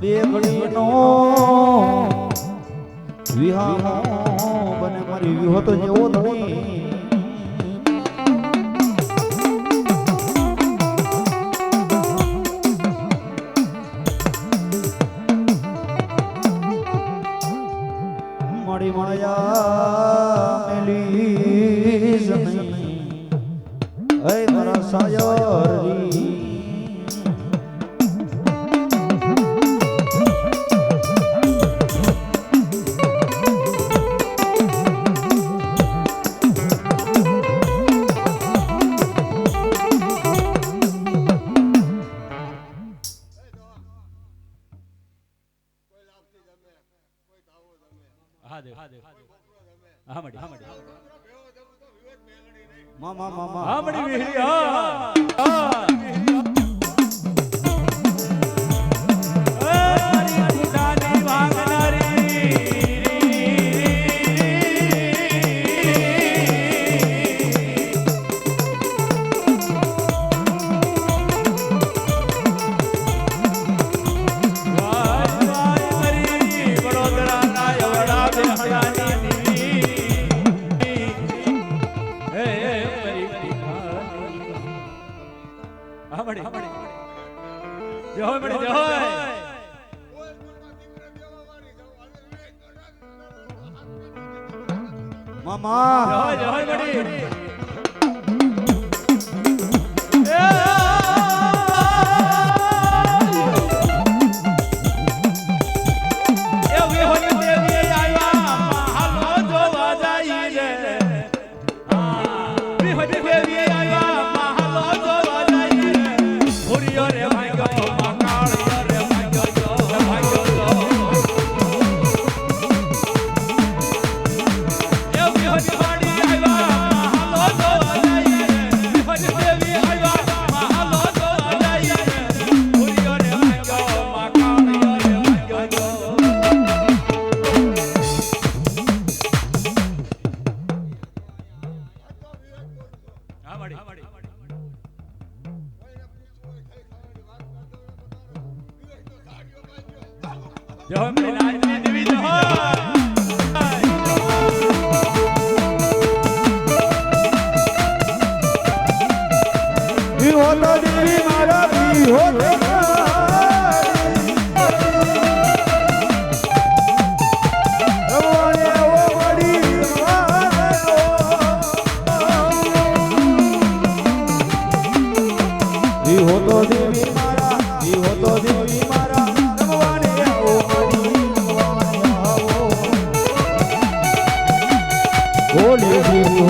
બેગડીનો વિહા બને મારી વિહો તો જેવો નહીં. મળી મળ્યા મેલી જમી હે મારા સાયરી. હા દેવ હા દેવ હા મળી હા મામા હા મળી વિહરી હા જય હોય મળી જય હોય મામા. જય હોય મળી હા મળી હા મળી જય હો મળી નાચની દેવી જય હો વિહો તો દેવી મારા વિહો તો દેવી મારા. જીવો તો દેવી મારા રમવાને આવો મારી રમવાને આવો બોલી જીવો